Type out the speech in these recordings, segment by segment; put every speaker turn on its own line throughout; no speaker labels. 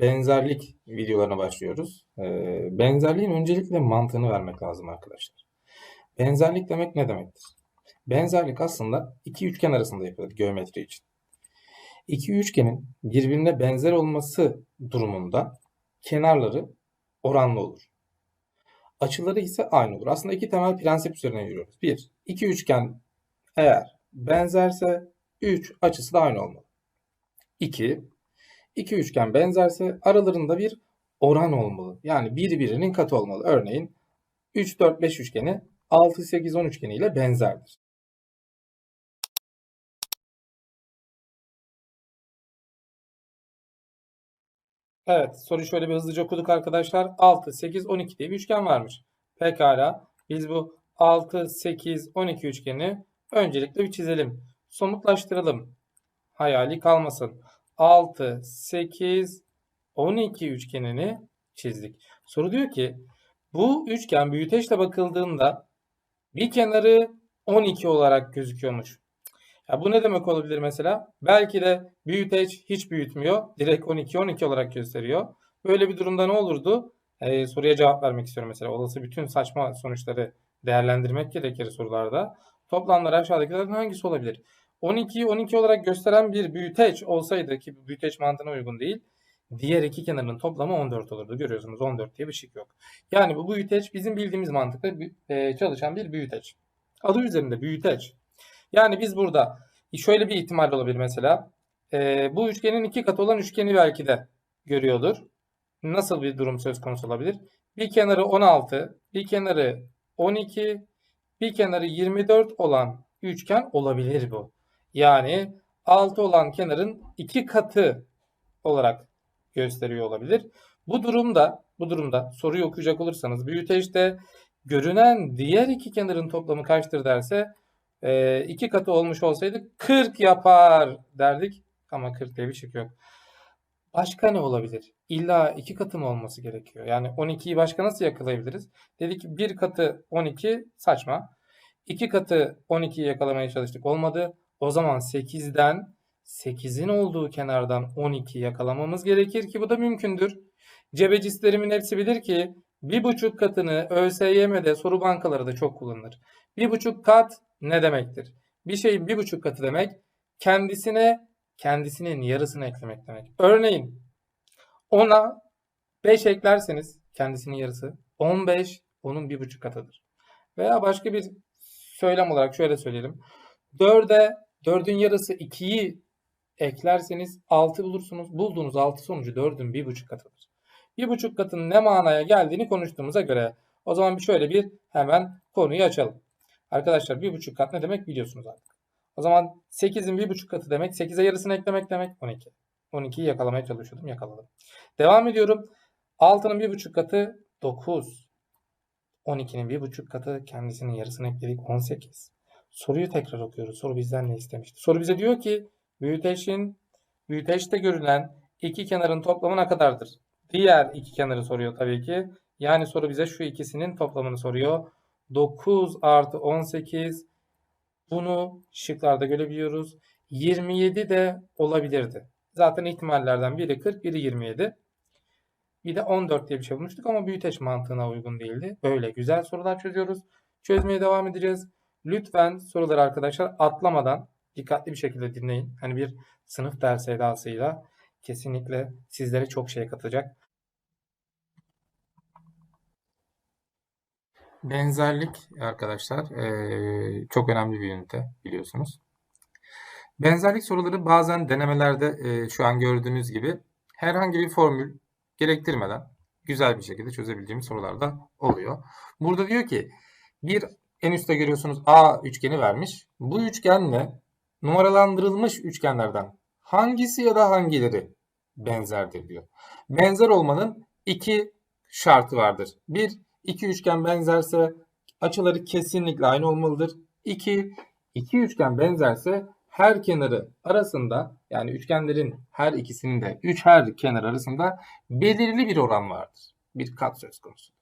benzerlik videolarına başlıyoruz. Ee, benzerliğin öncelikle mantığını vermek lazım arkadaşlar. Benzerlik demek ne demektir? Benzerlik aslında iki üçgen arasında yapılır geometri için. İki üçgenin birbirine benzer olması durumunda kenarları oranlı olur. Açıları ise aynı olur. Aslında iki temel prensip üzerine yürüyoruz. Bir, iki üçgen eğer benzerse 3 açısı da aynı olmalı. 2. İki üçgen benzerse aralarında bir oran olmalı. Yani birbirinin katı olmalı. Örneğin 3, 4, 5 üçgeni 6, 8, 10 üçgeni ile benzerdir. Evet, soruyu şöyle bir hızlıca okuduk arkadaşlar. 6, 8, 12 diye bir üçgen varmış. Pekala, biz bu 6, 8, 12 üçgeni öncelikle bir çizelim. Somutlaştıralım. Hayali kalmasın. 6, 8, 12 üçgenini çizdik. Soru diyor ki bu üçgen büyüteçle bakıldığında bir kenarı 12 olarak gözüküyormuş. Ya bu ne demek olabilir mesela? Belki de büyüteç hiç büyütmüyor. Direkt 12 12 olarak gösteriyor. Böyle bir durumda ne olurdu? Ee, soruya cevap vermek istiyorum mesela. Olası bütün saçma sonuçları değerlendirmek gerekir sorularda. Toplamlar aşağıdakilerden hangisi olabilir? 12'yi 12 olarak gösteren bir büyüteç olsaydı ki büyüteç mantığına uygun değil. Diğer iki kenarının toplamı 14 olurdu. Görüyorsunuz 14 diye bir şey yok. Yani bu büyüteç bizim bildiğimiz mantıkla e, çalışan bir büyüteç. Adı üzerinde büyüteç. Yani biz burada şöyle bir ihtimal olabilir mesela. E, bu üçgenin iki katı olan üçgeni belki de görüyordur. Nasıl bir durum söz konusu olabilir? Bir kenarı 16, bir kenarı 12, bir kenarı 24 olan üçgen olabilir bu. Yani 6 olan kenarın 2 katı olarak gösteriyor olabilir. Bu durumda bu durumda soruyu okuyacak olursanız büyüteçte görünen diğer iki kenarın toplamı kaçtır derse e, iki katı olmuş olsaydı 40 yapar derdik ama 40 diye bir şey yok. Başka ne olabilir? İlla iki katı mı olması gerekiyor? Yani 12'yi başka nasıl yakalayabiliriz? Dedik bir katı 12 saçma. İki katı 12'yi yakalamaya çalıştık olmadı. O zaman 8'den 8'in olduğu kenardan 12 yakalamamız gerekir ki bu da mümkündür. Cebecislerimin hepsi bilir ki bir buçuk katını ÖSYM'de soru bankaları da çok kullanılır. Bir buçuk kat ne demektir? Bir şeyin bir buçuk katı demek kendisine kendisinin yarısını eklemek demek. Örneğin 10'a 5 eklerseniz kendisinin yarısı 15 onun bir buçuk katıdır. Veya başka bir söylem olarak şöyle söyleyelim. 4'e 4'ün yarısı 2'yi eklerseniz 6 bulursunuz. Bulduğunuz 6 sonucu 4'ün 1,5 katıdır. 1,5 katının ne manaya geldiğini konuştuğumuza göre o zaman bir şöyle bir hemen konuyu açalım. Arkadaşlar 1,5 kat ne demek biliyorsunuz artık. O zaman 8'in 1,5 katı demek 8'e yarısını eklemek demek 12. 12'yi yakalamaya çalışıyordum yakaladım. Devam ediyorum. 6'nın 1,5 katı 9. 12'nin 1,5 katı kendisinin yarısını ekledik 18. Soruyu tekrar okuyoruz. Soru bizden ne istemişti? Soru bize diyor ki büyüteçin büyüteçte görülen iki kenarın toplamı ne kadardır? Diğer iki kenarı soruyor tabii ki. Yani soru bize şu ikisinin toplamını soruyor. 9 artı 18 bunu şıklarda görebiliyoruz. 27 de olabilirdi. Zaten ihtimallerden biri 40, biri 27. Bir de 14 diye bir şey bulmuştuk ama büyüteç mantığına uygun değildi. Böyle güzel sorular çözüyoruz. Çözmeye devam edeceğiz. Lütfen soruları arkadaşlar atlamadan dikkatli bir şekilde dinleyin. Hani bir sınıf dersi edasıyla kesinlikle sizlere çok şey katacak. Benzerlik arkadaşlar çok önemli bir ünite biliyorsunuz. Benzerlik soruları bazen denemelerde şu an gördüğünüz gibi herhangi bir formül gerektirmeden güzel bir şekilde çözebileceğimiz sorular da oluyor. Burada diyor ki bir en üstte görüyorsunuz A üçgeni vermiş. Bu üçgenle numaralandırılmış üçgenlerden hangisi ya da hangileri benzerdir diyor. Benzer olmanın iki şartı vardır. Bir, iki üçgen benzerse açıları kesinlikle aynı olmalıdır. İki, iki üçgen benzerse her kenarı arasında yani üçgenlerin her ikisinin de üç her kenar arasında belirli bir oran vardır. Bir kat söz konusudur.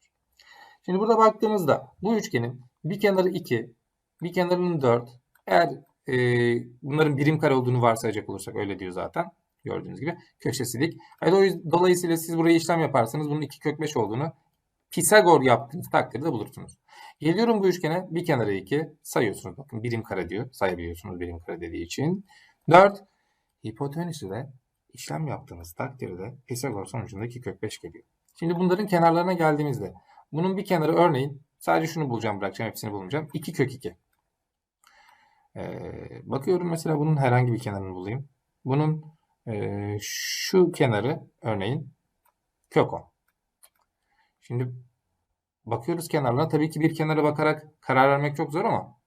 Şimdi burada baktığımızda bu üçgenin bir kenarı 2, bir kenarının 4. Eğer e, bunların birim kare olduğunu varsayacak olursak öyle diyor zaten.
gördüğünüz gibi. Köşesi dik. Dolayısıyla siz buraya işlem yaparsanız bunun 2 kök 5 olduğunu Pisagor yaptığınız takdirde bulursunuz. Geliyorum bu üçgene bir kenara 2 sayıyorsunuz. Bakın birim kare diyor. Sayabiliyorsunuz birim kare dediği için. 4 hipotenüsü de işlem yaptığınız takdirde Pisagor sonucunda 2 kök 5 geliyor. Şimdi bunların kenarlarına geldiğimizde bunun bir kenarı örneğin sadece şunu bulacağım bırakacağım hepsini bulmayacağım. 2 kök 2. Ee, bakıyorum mesela bunun herhangi bir kenarını bulayım. Bunun e, şu kenarı örneğin kök 10. Şimdi bakıyoruz kenarlarına. Tabii ki bir kenara bakarak karar vermek çok zor ama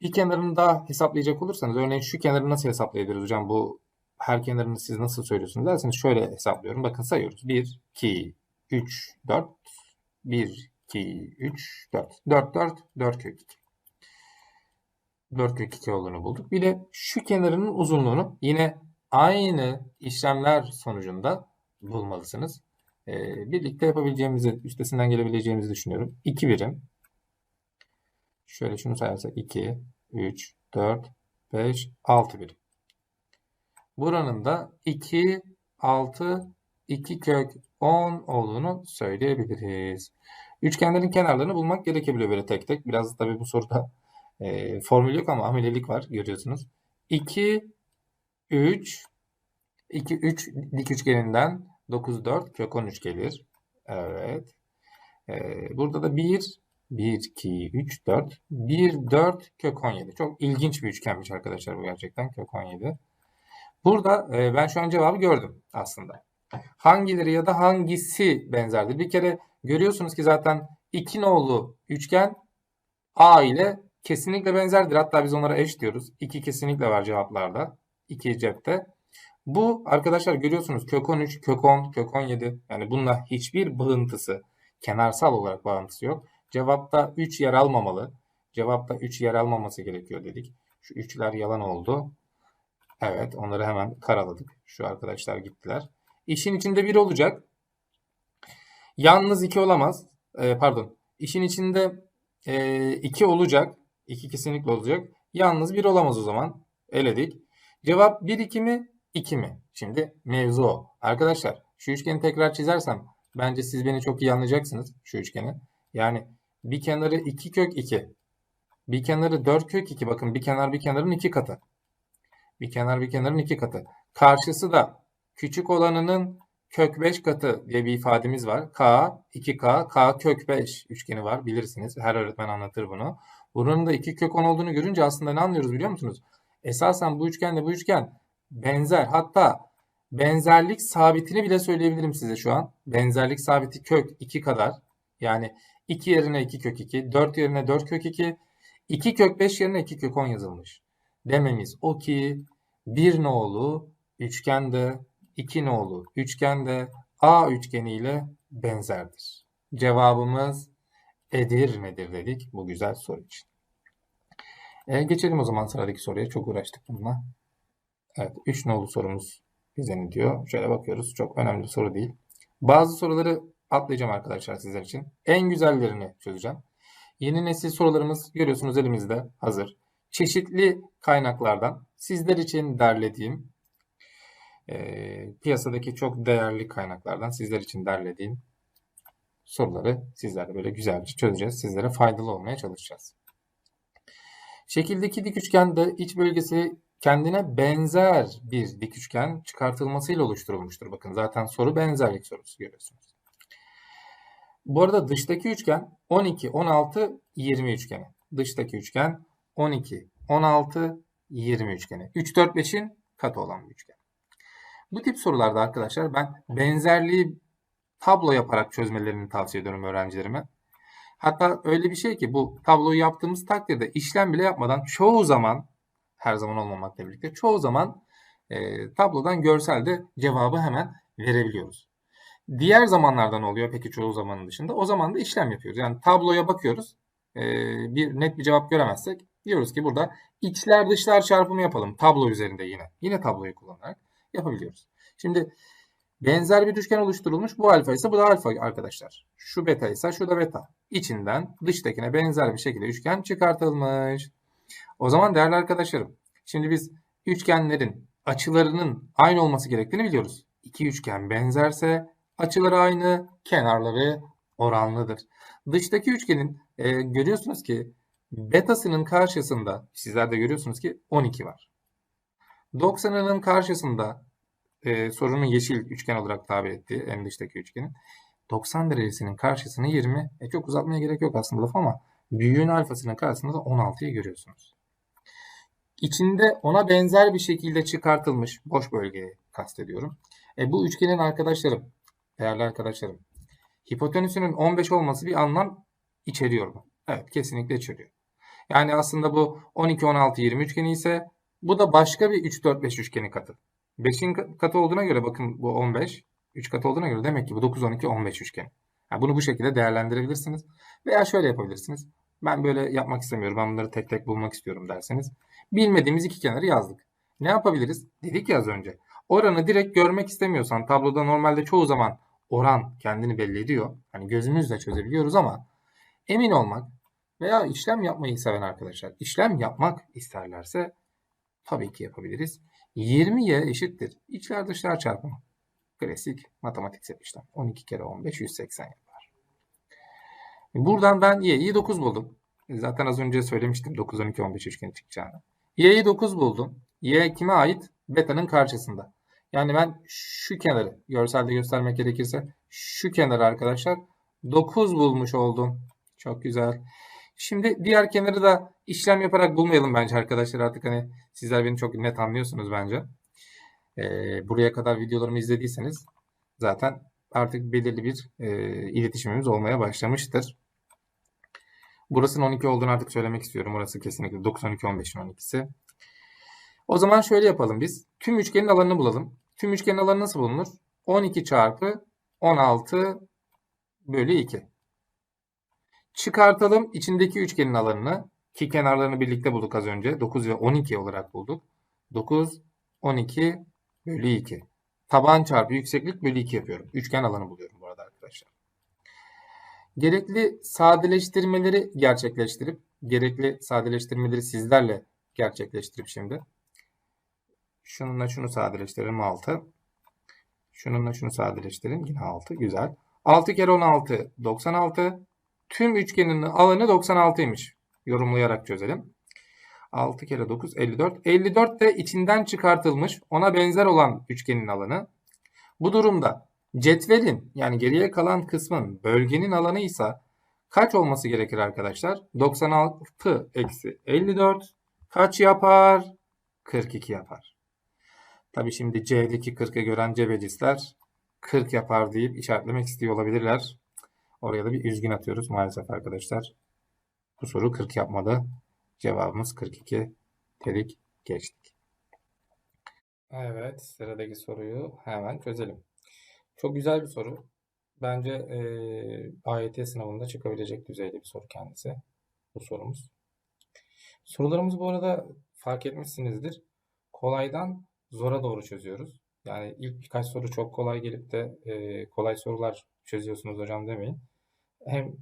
bir kenarını daha hesaplayacak olursanız örneğin şu kenarı nasıl hesaplayabiliriz hocam? Bu her kenarını siz nasıl söylüyorsunuz derseniz şöyle hesaplıyorum. Bakın sayıyoruz. 1, 2, 3, 4. 1, 2, 3, 4. 4, 4, 4 kök 2. 4 kök 2 olduğunu bulduk. Bir de şu kenarının uzunluğunu yine aynı işlemler sonucunda bulmalısınız. Ee, birlikte yapabileceğimizi, üstesinden gelebileceğimizi düşünüyorum. 2 birim. Şöyle şunu sayarsak 2, 3, 4, 5, 6 birim. Buranın da 2, 6, 2 kök 10 olduğunu söyleyebiliriz. Üçgenlerin kenarlarını bulmak gerekebiliyor böyle tek tek. Biraz tabii bu soruda e, formül yok ama amelelik var görüyorsunuz. 2, 3, 2, 3 dik üçgeninden 9, 4 kök 13 gelir. Evet. E, burada da 1, 1, 2, 3, 4, 1, 4 kök 17. Çok ilginç bir üçgenmiş arkadaşlar bu gerçekten kök 17. Burada e, ben şu an cevabı gördüm aslında. Hangileri ya da hangisi benzerdir? Bir kere görüyorsunuz ki zaten iki nolu üçgen A ile kesinlikle benzerdir. Hatta biz onlara eş diyoruz. 2 kesinlikle var cevaplarda. 2 cepte. Bu arkadaşlar görüyorsunuz kök 13, kök 10, kök 17. Yani bununla hiçbir bağıntısı, kenarsal olarak bağıntısı yok. Cevapta 3 yer almamalı. Cevapta 3 yer almaması gerekiyor dedik. Şu 3'ler yalan oldu. Evet onları hemen karaladık. Şu arkadaşlar gittiler. İşin içinde 1 olacak. Yalnız 2 olamaz. Ee, pardon. İşin içinde 2 e, olacak. 2 kesinlikle olacak. Yalnız 1 olamaz o zaman. Eledik. Cevap 1 2 mi? 2 mi? Şimdi mevzu o. Arkadaşlar şu üçgeni tekrar çizersem bence siz beni çok iyi anlayacaksınız şu üçgeni. Yani bir kenarı 2 kök 2. Bir kenarı 4 kök 2. Bakın bir kenar bir kenarın 2 katı. Bir kenar bir kenarın 2 katı. Karşısı da küçük olanının kök 5 katı diye bir ifademiz var. K, 2K, K kök 5 üçgeni var. Bilirsiniz. Her öğretmen anlatır bunu. Bunun da 2 kök 10 olduğunu görünce aslında ne anlıyoruz biliyor musunuz? Esasen bu üçgenle bu üçgen benzer. Hatta benzerlik sabitini bile söyleyebilirim size şu an. Benzerlik sabiti kök 2 kadar. Yani 2 yerine 2 kök 2, 4 yerine 4 kök 2, 2 kök 5 yerine 2 kök 10 yazılmış. Dememiz o ki bir nolu üçgende, iki nolu üçgende A üçgeni ile benzerdir. Cevabımız Edirne'dir dedik bu güzel soru için. E, geçelim o zaman sıradaki soruya. Çok uğraştık bununla. Evet, 3 nolu sorumuz bize ne diyor? Şöyle bakıyoruz. Çok önemli bir soru değil. Bazı soruları atlayacağım arkadaşlar sizler için. En güzellerini çözeceğim. Yeni nesil sorularımız görüyorsunuz elimizde hazır. Çeşitli kaynaklardan sizler için derlediğim e, piyasadaki çok değerli kaynaklardan sizler için derlediğim soruları sizlerle böyle güzelce çözeceğiz. Sizlere faydalı olmaya çalışacağız. Şekildeki dik üçgende iç bölgesi kendine benzer bir dik üçgen çıkartılmasıyla oluşturulmuştur. Bakın zaten soru benzerlik sorusu görüyorsunuz. Bu arada dıştaki üçgen 12, 16, 20 üçgeni. Dıştaki üçgen 12, 16, 20 üçgeni. 3, 4, 5'in katı olan bir üçgen. Bu tip sorularda arkadaşlar ben benzerliği tablo yaparak çözmelerini tavsiye ediyorum öğrencilerime. Hatta öyle bir şey ki bu tabloyu yaptığımız takdirde işlem bile yapmadan çoğu zaman her zaman olmamakla birlikte çoğu zaman e, tablodan görselde cevabı hemen verebiliyoruz. Diğer zamanlardan oluyor peki çoğu zamanın dışında. O zaman da işlem yapıyoruz. Yani tabloya bakıyoruz. E, bir net bir cevap göremezsek diyoruz ki burada içler dışlar çarpımı yapalım. Tablo üzerinde yine. Yine tabloyu kullanarak yapabiliyoruz. Şimdi benzer bir üçgen oluşturulmuş. Bu alfa ise bu da alfa arkadaşlar. Şu beta ise şu da beta. İçinden dıştakine benzer bir şekilde üçgen çıkartılmış. O zaman değerli arkadaşlarım, şimdi biz üçgenlerin açılarının aynı olması gerektiğini biliyoruz. İki üçgen benzerse açıları aynı, kenarları oranlıdır. Dıştaki üçgenin e, görüyorsunuz ki betasının karşısında sizler de görüyorsunuz ki 12 var. 90'ının karşısında e, sorunun yeşil üçgen olarak tabir ettiği en dıştaki üçgenin 90 derecesinin karşısını 20. E, çok uzatmaya gerek yok aslında laf ama büyüğün alfasının karşısında da 16'yı görüyorsunuz. İçinde ona benzer bir şekilde çıkartılmış boş bölgeyi kastediyorum. E, bu üçgenin arkadaşlarım, değerli arkadaşlarım, hipotenüsünün 15 olması bir anlam içeriyor mu? Evet, kesinlikle içeriyor. Yani aslında bu 12, 16, 20 üçgeni ise bu da başka bir 3, 4, 5 üçgeni katı. 5'in katı olduğuna göre bakın bu 15. 3 katı olduğuna göre demek ki bu 9, 12, 15 üçgeni. Yani bunu bu şekilde değerlendirebilirsiniz. Veya şöyle yapabilirsiniz. Ben böyle yapmak istemiyorum. Ben bunları tek tek bulmak istiyorum derseniz. Bilmediğimiz iki kenarı yazdık. Ne yapabiliriz? Dedik ya az önce. Oranı direkt görmek istemiyorsan tabloda normalde çoğu zaman oran kendini belli ediyor. Hani gözümüzle çözebiliyoruz ama emin olmak veya işlem yapmayı seven arkadaşlar işlem yapmak isterlerse tabii ki yapabiliriz. 20y eşittir. İçler dışlar çarpımı. Klasik matematiksel işlem. 12 kere 15 180 yapar. Buradan ben y'yi 9 buldum. Zaten az önce söylemiştim 9, 12, 15 üçgeni çıkacağını. y'yi 9 buldum. y kime ait? Beta'nın karşısında. Yani ben şu kenarı görselde göstermek gerekirse şu kenarı arkadaşlar 9 bulmuş oldum. Çok güzel. Şimdi diğer kenarı da işlem yaparak bulmayalım bence arkadaşlar. Artık hani sizler beni çok net anlıyorsunuz bence. Ee, buraya kadar videolarımı izlediyseniz zaten artık belirli bir e, iletişimimiz olmaya başlamıştır. Burasının 12 olduğunu artık söylemek istiyorum. Orası kesinlikle 9, 12, 15'in 12'si. O zaman şöyle yapalım biz. Tüm üçgenin alanını bulalım. Tüm üçgenin alanı nasıl bulunur? 12 çarpı 16 bölü 2. Çıkartalım içindeki üçgenin alanını. Ki kenarlarını birlikte bulduk az önce. 9 ve 12 olarak bulduk. 9, 12 bölü 2. Taban çarpı yükseklik bölü 2 yapıyorum. Üçgen alanı buluyorum bu arada arkadaşlar. Gerekli sadeleştirmeleri gerçekleştirip, gerekli sadeleştirmeleri sizlerle gerçekleştirip şimdi. Şununla şunu sadeleştirelim 6. Şununla şunu sadeleştirelim yine 6. Güzel. 6 kere 16 96. Tüm üçgenin alanı 96'ymış. Yorumlayarak çözelim. 6 kere 9 54. 54 de içinden çıkartılmış ona benzer olan üçgenin alanı. Bu durumda cetvelin yani geriye kalan kısmın bölgenin alanı ise kaç olması gerekir arkadaşlar? 96 eksi 54 kaç yapar? 42 yapar. Tabi şimdi C'deki 40'ı gören cebecistler 40 yapar deyip işaretlemek istiyor olabilirler. Oraya da bir üzgün atıyoruz maalesef arkadaşlar. Bu soru 40 yapmadı. Cevabımız 42. Terik geçtik.
Evet, sıradaki soruyu hemen çözelim. Çok güzel bir soru. Bence eee AYT sınavında çıkabilecek düzeyde bir soru kendisi. Bu sorumuz. Sorularımız bu arada fark etmişsinizdir. Kolaydan zora doğru çözüyoruz. Yani ilk birkaç soru çok kolay gelip de eee, kolay sorular çözüyorsunuz hocam demeyin. Hem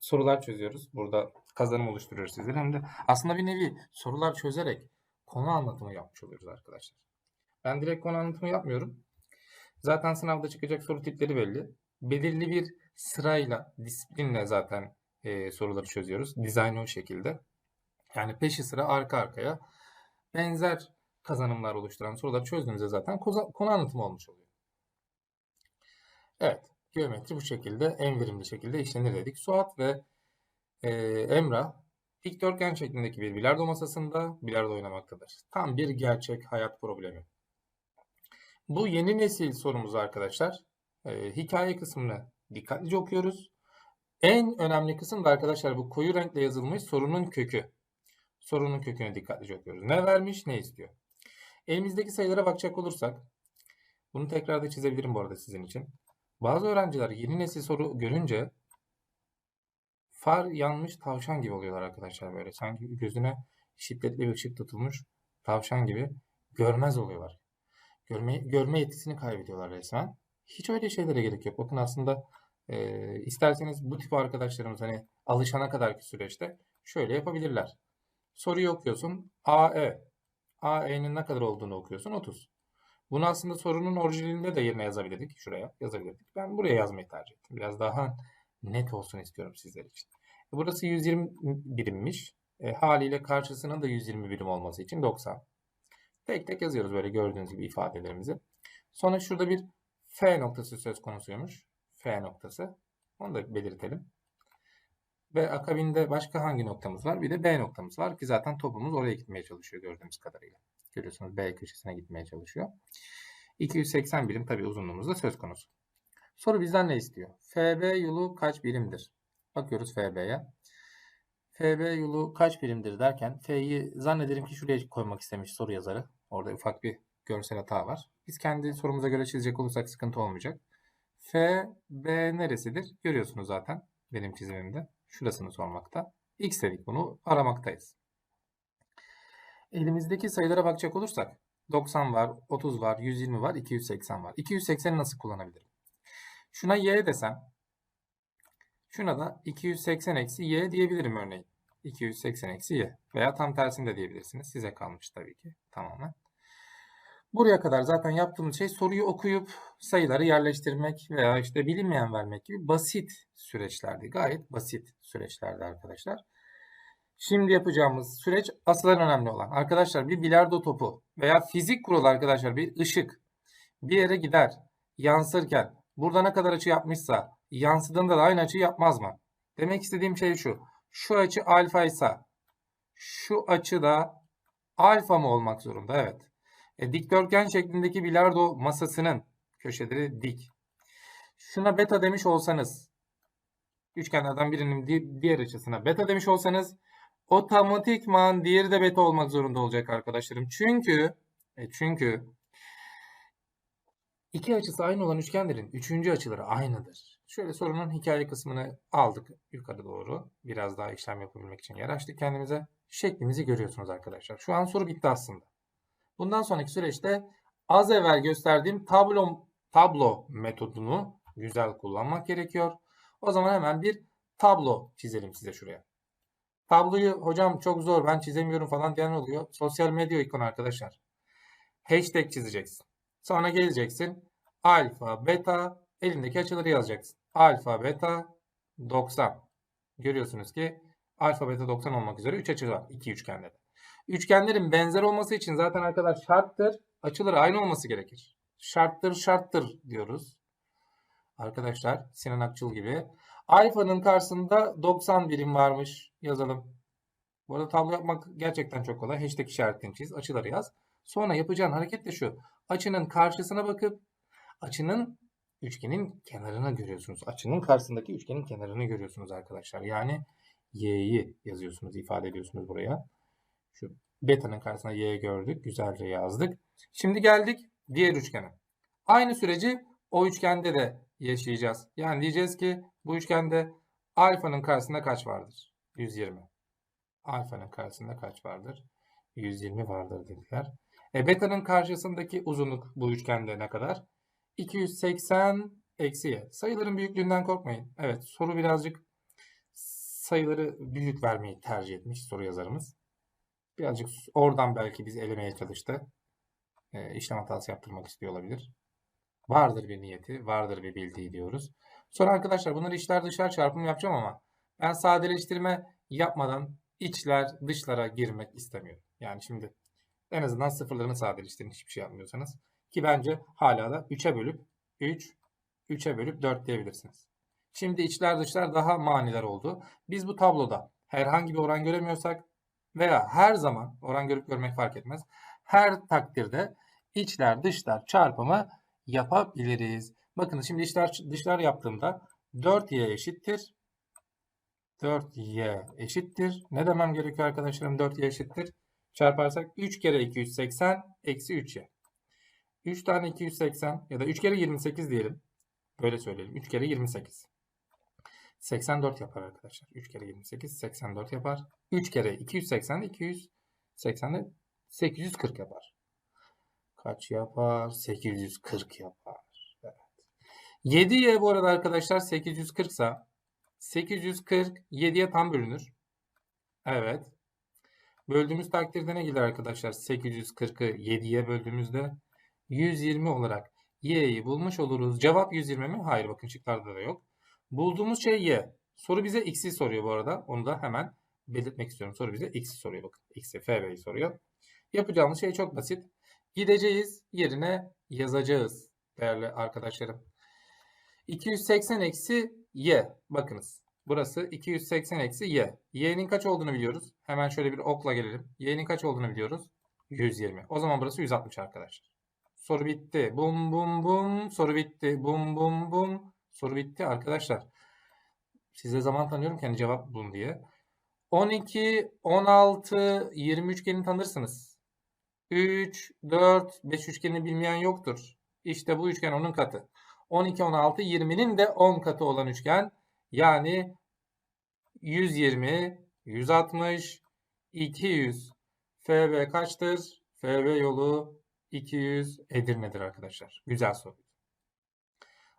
sorular çözüyoruz. Burada kazanım oluşturuyoruz sizlere. Hem de aslında bir nevi sorular çözerek konu anlatımı yapmış oluyoruz arkadaşlar. Ben direkt konu anlatımı yapmıyorum. Zaten sınavda çıkacak soru tipleri belli. Belirli bir sırayla, disiplinle zaten e, soruları çözüyoruz. Dizayn o şekilde. Yani peşi sıra arka arkaya benzer kazanımlar oluşturan soruları çözdüğünüzde zaten konu anlatımı olmuş oluyor. Evet, geometri bu şekilde en verimli şekilde işlenir dedik. Suat ve e, Emrah dikdörtgen şeklindeki bir bilardo masasında bilardo oynamaktadır. Tam bir gerçek hayat problemi. Bu yeni nesil sorumuz arkadaşlar. Ee, hikaye kısmını dikkatlice okuyoruz. En önemli kısım da arkadaşlar bu koyu renkle yazılmış sorunun kökü. Sorunun kökünü dikkatlice okuyoruz. Ne vermiş, ne istiyor? Elimizdeki sayılara bakacak olursak, bunu tekrar da çizebilirim bu arada sizin için. Bazı öğrenciler yeni nesil soru görünce far yanmış tavşan gibi oluyorlar arkadaşlar böyle. Sanki gözüne şiddetli bir ışık tutulmuş tavşan gibi görmez oluyorlar. Görme, görme yetisini kaybediyorlar resmen. Hiç öyle şeylere gerek yok. Bakın aslında e, isterseniz bu tip arkadaşlarımız hani alışana kadarki süreçte şöyle yapabilirler. Soruyu okuyorsun. AE.
A, E'nin ne kadar olduğunu okuyorsun? 30. Bunu aslında sorunun orijinalinde de yerine yazabilirdik. Şuraya yazabilirdik. Ben buraya yazmayı tercih ettim. Biraz daha net olsun istiyorum sizler için. Burası 120 birimmiş. E, haliyle karşısının da 120 birim olması için 90. Tek tek yazıyoruz böyle gördüğünüz gibi ifadelerimizi. Sonra şurada bir F noktası söz konusuymuş. F noktası. Onu da belirtelim. Ve akabinde başka hangi noktamız var? Bir de B noktamız var ki zaten topumuz oraya gitmeye çalışıyor gördüğümüz kadarıyla. Görüyorsunuz B köşesine gitmeye çalışıyor. 280 birim tabii uzunluğumuz da söz konusu. Soru bizden ne istiyor? FB yolu kaç birimdir? Bakıyoruz FB'ye. FB yolu kaç birimdir derken F'yi zannederim ki şuraya koymak istemiş soru yazarı. Orada ufak bir görsel hata var. Biz kendi sorumuza göre çizecek olursak sıkıntı olmayacak. FB neresidir? Görüyorsunuz zaten benim çizimimde. Şurasını sormakta. X dedik bunu aramaktayız. Elimizdeki sayılara bakacak olursak 90 var, 30 var, 120 var, 280 var. 280'i nasıl kullanabilirim? Şuna y desem şuna da 280 eksi y diyebilirim örneğin. 280 eksi y veya tam tersini de diyebilirsiniz. Size kalmış tabii ki tamamen. Buraya kadar zaten yaptığımız şey soruyu okuyup sayıları yerleştirmek veya işte bilinmeyen vermek gibi basit süreçlerdi. Gayet basit süreçlerdi arkadaşlar. Şimdi yapacağımız süreç asıl en önemli olan. Arkadaşlar bir bilardo topu veya fizik kuralı arkadaşlar bir ışık bir yere gider yansırken burada ne kadar açı yapmışsa yansıdığında da aynı açıyı yapmaz mı? Demek istediğim şey şu. Şu açı alfa ise şu açı da alfa mı olmak zorunda? Evet. E, dikdörtgen şeklindeki bilardo masasının köşeleri dik. Şuna beta demiş olsanız üçgenlerden birinin di- diğer açısına beta demiş olsanız otomatikman diğeri de beta olmak zorunda olacak arkadaşlarım. Çünkü e, çünkü iki açısı aynı olan üçgenlerin üçüncü açıları aynıdır. Şöyle sorunun hikaye kısmını aldık yukarı doğru. Biraz daha işlem yapabilmek için yer açtık kendimize. Şeklimizi görüyorsunuz arkadaşlar. Şu an soru bitti aslında. Bundan sonraki süreçte az evvel gösterdiğim tablo, tablo metodunu güzel kullanmak gerekiyor. O zaman hemen bir tablo çizelim size şuraya. Tabloyu hocam çok zor ben çizemiyorum falan diyen oluyor. Sosyal medya ikonu arkadaşlar. Hashtag çizeceksin. Sonra geleceksin. Alfa, beta elindeki açıları yazacaksın. Alfa, beta 90. Görüyorsunuz ki alfa, beta 90 olmak üzere 3 açı var. 2 üçgende de. Üçgenlerin benzer olması için zaten arkadaş şarttır. Açıları aynı olması gerekir. Şarttır şarttır diyoruz. Arkadaşlar Sinan Akçıl gibi. Alfa'nın karşısında 90 birim varmış. Yazalım. Bu arada tablo yapmak gerçekten çok kolay. Hashtag işaretini çiz. Açıları yaz. Sonra yapacağın hareket de şu. Açının karşısına bakıp açının üçgenin kenarına görüyorsunuz. Açının karşısındaki üçgenin kenarını görüyorsunuz arkadaşlar. Yani y'yi yazıyorsunuz, ifade ediyorsunuz buraya. Şu beta'nın karşısına y gördük. Güzelce yazdık. Şimdi geldik diğer üçgene. Aynı süreci o üçgende de yaşayacağız. Yani diyeceğiz ki bu üçgende alfanın karşısında kaç vardır? 120. Alfanın karşısında kaç vardır? 120 vardır dediler. E beta'nın karşısındaki uzunluk bu üçgende ne kadar? 280 eksi y. Sayıların büyüklüğünden korkmayın. Evet soru birazcık sayıları büyük vermeyi tercih etmiş soru yazarımız. Birazcık oradan belki biz elemeye çalıştı. E, işlem hatası yaptırmak istiyor olabilir. Vardır bir niyeti, vardır bir bildiği diyoruz. Sonra arkadaşlar bunları içler dışlar çarpımı yapacağım ama ben sadeleştirme yapmadan içler dışlara girmek istemiyorum. Yani şimdi en azından sıfırlarını sadeleştirin hiçbir şey yapmıyorsanız. Ki bence hala da 3'e bölüp 3, 3'e bölüp 4 diyebilirsiniz. Şimdi içler dışlar daha maniler oldu. Biz bu tabloda herhangi bir oran göremiyorsak veya her zaman oran görüp görmek fark etmez. Her takdirde içler dışlar çarpımı yapabiliriz. Bakın şimdi içler dışlar yaptığımda 4y eşittir. 4y eşittir. Ne demem gerekiyor arkadaşlarım 4y eşittir? Çarparsak 3 kere 280 eksi 3y. 3 tane 280 ya da 3 kere 28 diyelim. Böyle söyleyelim. 3 kere 28. 84 yapar arkadaşlar. 3 kere 28 84 yapar. 3 kere 280 280 de 840 yapar. Kaç yapar? 840 yapar. Evet. 7y bu arada arkadaşlar 840 ise 840 7'ye tam bölünür. Evet. Böldüğümüz takdirde ne gelir arkadaşlar? 840'ı 7'ye böldüğümüzde 120 olarak y'yi bulmuş oluruz. Cevap 120 mi? Hayır bakın şıklarda da yok. Bulduğumuz şey y. Soru bize x'i soruyor bu arada. Onu da hemen belirtmek istiyorum. Soru bize x'i soruyor bakın. x'i fb'yi soruyor. Yapacağımız şey çok basit. Gideceğiz yerine yazacağız değerli arkadaşlarım. 280 eksi y. Bakınız. Burası 280 eksi y. y'nin kaç olduğunu biliyoruz. Hemen şöyle bir okla gelelim. y'nin kaç olduğunu biliyoruz. 120. O zaman burası 160 arkadaşlar. Soru bitti. Bum bum bum. Soru bitti. Bum bum bum. Soru bitti arkadaşlar. Size zaman tanıyorum kendi cevap bulun diye. 12, 16, 20 üçgenini tanırsınız. 3, 4, 5 üçgenini bilmeyen yoktur. İşte bu üçgen onun katı. 12, 16, 20'nin de 10 katı olan üçgen. Yani 120, 160, 200. FB kaçtır? FB yolu 200 Edirne'dir arkadaşlar. Güzel soru.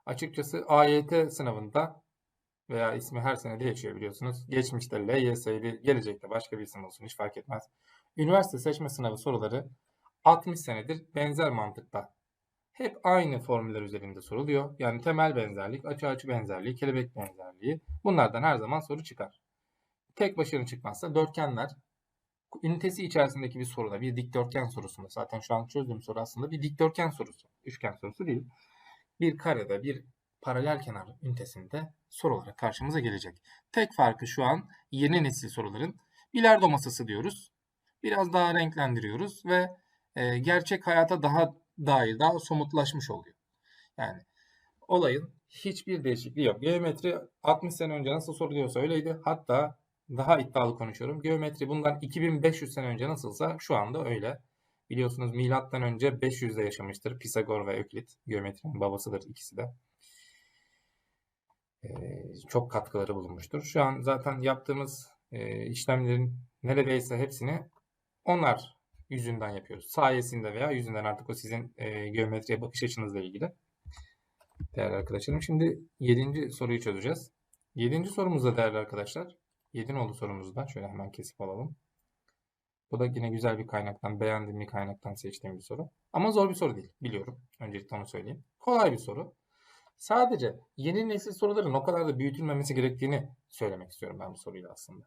Açıkçası AYT sınavında veya ismi her sene değişiyor biliyorsunuz. Geçmişte LYS'ydi, gelecekte başka bir isim olsun hiç fark etmez. Üniversite seçme sınavı soruları 60 senedir benzer mantıkta. Hep aynı formüller üzerinde soruluyor. Yani temel benzerlik, açı açı benzerliği, kelebek benzerliği. Bunlardan her zaman soru çıkar. Tek başına çıkmazsa dörtgenler ünitesi içerisindeki bir soruda, bir dikdörtgen sorusunda zaten şu an çözdüğüm soru aslında bir dikdörtgen sorusu. Üçgen sorusu değil. Bir karede, bir paralel kenar ünitesinde soru olarak karşımıza gelecek. Tek farkı şu an yeni nesil soruların bilardo masası diyoruz. Biraz daha renklendiriyoruz ve e, gerçek hayata daha dair, daha somutlaşmış oluyor. Yani olayın hiçbir değişikliği yok. Geometri 60 sene önce nasıl soruluyorsa öyleydi. Hatta daha iddialı konuşuyorum. Geometri bundan 2500 sene önce nasılsa şu anda öyle. Biliyorsunuz milattan önce 500'de yaşamıştır Pisagor ve Öklit. Geometrinin babasıdır ikisi de. Ee, çok katkıları bulunmuştur. Şu an zaten yaptığımız e, işlemlerin neredeyse hepsini onlar yüzünden yapıyoruz. Sayesinde veya yüzünden artık o sizin e, geometriye bakış açınızla ilgili. Değerli arkadaşlarım. Şimdi 7. soruyu çözeceğiz. 7. sorumuzda değerli arkadaşlar. 7 oldu sorumuzda. Şöyle hemen kesip alalım. Bu da yine güzel bir kaynaktan, beğendiğim bir kaynaktan seçtiğim bir soru. Ama zor bir soru değil. Biliyorum. Öncelikle onu söyleyeyim. Kolay bir soru. Sadece yeni nesil soruların o kadar da büyütülmemesi gerektiğini söylemek istiyorum ben bu soruyla aslında.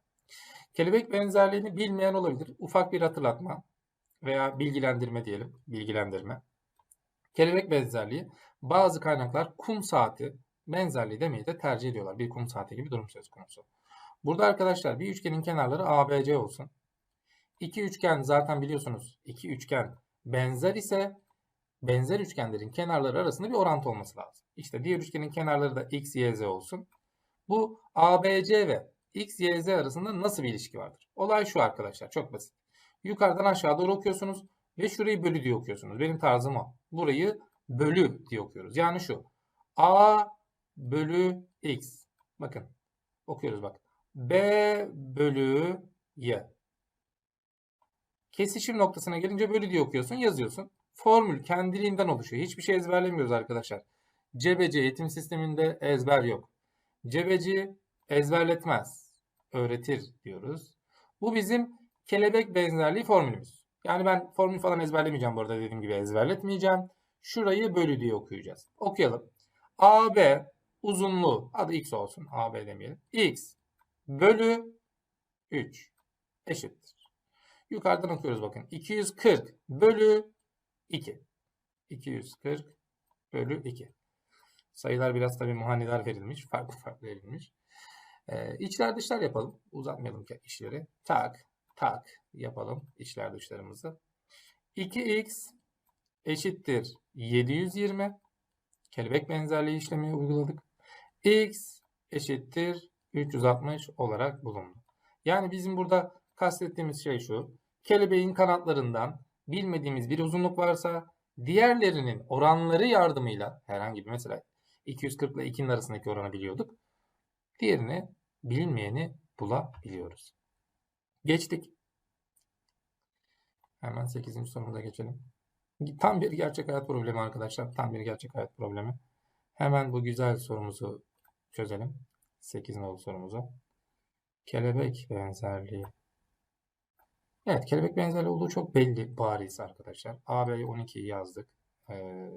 Kelebek benzerliğini bilmeyen olabilir. Ufak bir hatırlatma veya bilgilendirme diyelim. Bilgilendirme. Kelebek benzerliği bazı kaynaklar kum saati benzerliği demeyi de tercih ediyorlar. Bir kum saati gibi durum söz konusu. Burada arkadaşlar bir üçgenin kenarları ABC olsun. İki üçgen zaten biliyorsunuz iki üçgen benzer ise benzer üçgenlerin kenarları arasında bir orantı olması lazım. İşte diğer üçgenin kenarları da x, y, z olsun. Bu ABC ve x, y, z arasında nasıl bir ilişki vardır? Olay şu arkadaşlar çok basit. Yukarıdan aşağı doğru okuyorsunuz ve şurayı bölü diye okuyorsunuz. Benim tarzım o. Burayı bölü diye okuyoruz. Yani şu. A bölü x. Bakın. Okuyoruz bak. B bölü y. Kesişim noktasına gelince bölü diye okuyorsun, yazıyorsun. Formül kendiliğinden oluşuyor. Hiçbir şey ezberlemiyoruz arkadaşlar. Cebeci eğitim sisteminde ezber yok. Cebeci ezberletmez, öğretir diyoruz. Bu bizim kelebek benzerliği formülümüz. Yani ben formül falan ezberlemeyeceğim bu arada dediğim gibi ezberletmeyeceğim. Şurayı bölü diye okuyacağız. Okuyalım. AB uzunluğu adı x olsun. AB demeyelim. x bölü 3 eşittir. Yukarıdan okuyoruz bakın. 240 bölü 2. 240 bölü 2. Sayılar biraz tabii muhanidar verilmiş. Farklı farklı verilmiş. Ee, içler dışlar yapalım. Uzatmayalım işleri. Tak tak yapalım içler dışlarımızı. 2x eşittir 720. Kelebek benzerliği işlemi uyguladık. x eşittir 360 olarak bulundu. Yani bizim burada kastettiğimiz şey şu. Kelebeğin kanatlarından bilmediğimiz bir uzunluk varsa diğerlerinin oranları yardımıyla herhangi bir mesela 240 ile 2'nin arasındaki oranı biliyorduk. Diğerini bilinmeyeni bulabiliyoruz. Geçtik. Hemen 8. sorumuza geçelim. Tam bir gerçek hayat problemi arkadaşlar. Tam bir gerçek hayat problemi. Hemen bu güzel sorumuzu çözelim. 8 nolu sorumuzu. Kelebek benzerliği. Evet, kelebek benzerliği olduğu çok belli, bariz arkadaşlar. A, B, 12'yi yazdık. Ee,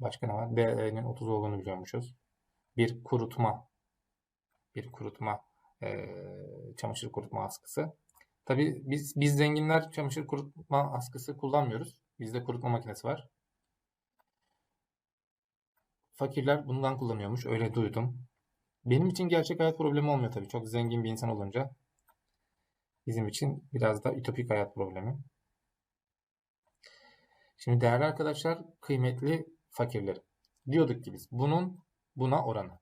başka ne var? D'nin 30 olduğunu biliyormuşuz. Bir kurutma, bir kurutma, ee, çamaşır kurutma askısı. Tabii biz biz zenginler çamaşır kurutma askısı kullanmıyoruz. Bizde kurutma makinesi var. Fakirler bundan kullanıyormuş, öyle duydum. Benim için gerçek hayat problemi olmuyor tabii. Çok zengin bir insan olunca bizim için biraz da ütopik hayat problemi. Şimdi değerli arkadaşlar, kıymetli fakirler. Diyorduk ki biz bunun buna oranı.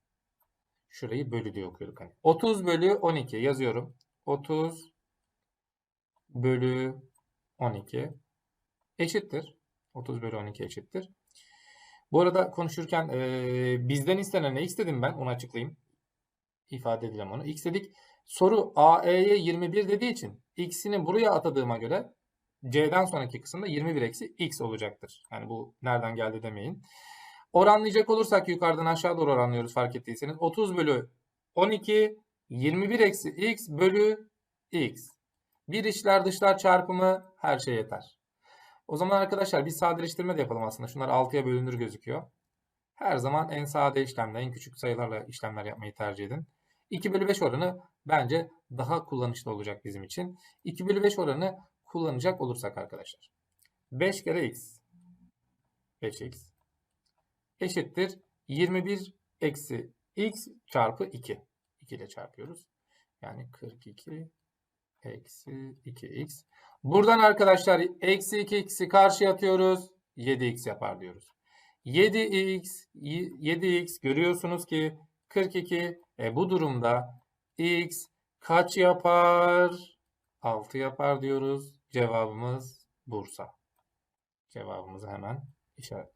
Şurayı bölü diye okuyorduk hani. 30 bölü 12 yazıyorum. 30 bölü 12 eşittir. 30 bölü 12 eşittir. Bu arada konuşurken eee, bizden istenen ne istedim ben onu açıklayayım. İfade edelim onu. X dedik. Soru AE'ye 21 dediği için x'ini buraya atadığıma göre C'den sonraki kısımda 21 eksi x olacaktır. Yani bu nereden geldi demeyin. Oranlayacak olursak yukarıdan aşağı doğru oranlıyoruz fark ettiyseniz. 30 bölü 12 21 eksi x bölü x. Bir içler dışlar çarpımı her şey yeter. O zaman arkadaşlar bir sadeleştirme de yapalım aslında. Şunlar 6'ya bölünür gözüküyor. Her zaman en sade işlemle, en küçük sayılarla işlemler yapmayı tercih edin. 2 bölü 5 oranı bence daha kullanışlı olacak bizim için. 2 bölü 5 oranı kullanacak olursak arkadaşlar. 5 kere x 5x eşittir 21 eksi x çarpı 2. 2 ile çarpıyoruz. Yani 42 eksi 2x. Buradan arkadaşlar eksi 2x'i karşıya atıyoruz. 7x yapar diyoruz. 7x 7x görüyorsunuz ki 42 e, bu durumda x kaç yapar? 6 yapar diyoruz. Cevabımız Bursa. Cevabımızı hemen işaretliyoruz.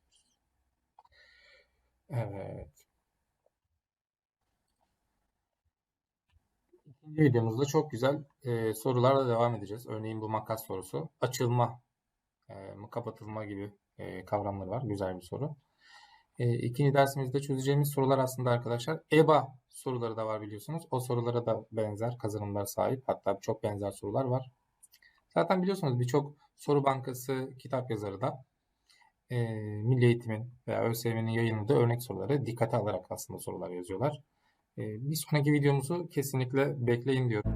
Evet. İkinci videomuzda çok güzel e, sorularla devam edeceğiz. Örneğin bu makas sorusu. Açılma, e, kapatılma gibi e, kavramları var. Güzel bir soru. E, ikinci dersimizde çözeceğimiz sorular aslında arkadaşlar EBA soruları da var biliyorsunuz. O sorulara da benzer kazanımlar sahip. Hatta çok benzer sorular var. Zaten biliyorsunuz birçok soru bankası kitap yazarı da e, Milli Eğitim'in veya ÖSYM'nin yayınladığı örnek soruları dikkate alarak aslında sorular yazıyorlar. E, bir sonraki videomuzu kesinlikle bekleyin diyorum.